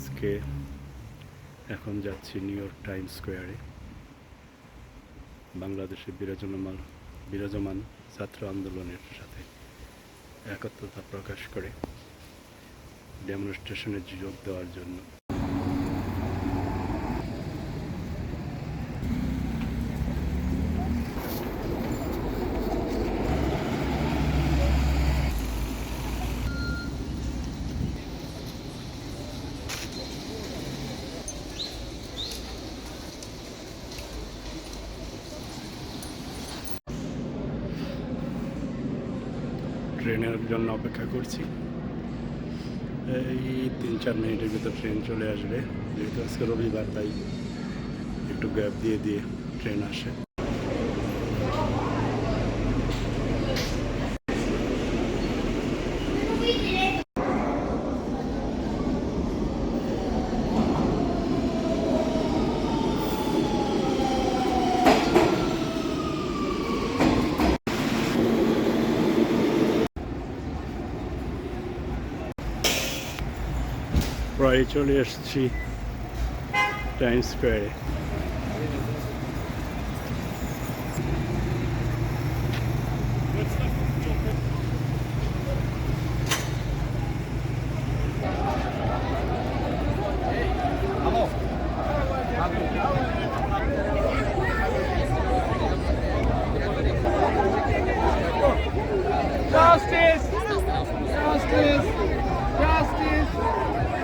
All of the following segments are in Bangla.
আজকে এখন যাচ্ছি নিউ ইয়র্ক টাইম স্কোয়ারে বাংলাদেশের বিরাজমান বিরাজমান ছাত্র আন্দোলনের সাথে একত্রতা প্রকাশ করে ডেমনস্ট্রেশনে যোগ দেওয়ার জন্য। ট্রেনের জন্য অপেক্ষা করছি। এই তিন চার মিনিটের ভিতর ট্রেন চলে আসবে। যেহেতু আজকে রবিবার, তাই একটু গ্যাপ দিয়ে দিয়ে ট্রেন আসে। প্রায় চলে এসেছি টাইম স্কোয়ারে Justice! Justice! Justice!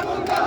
abundante.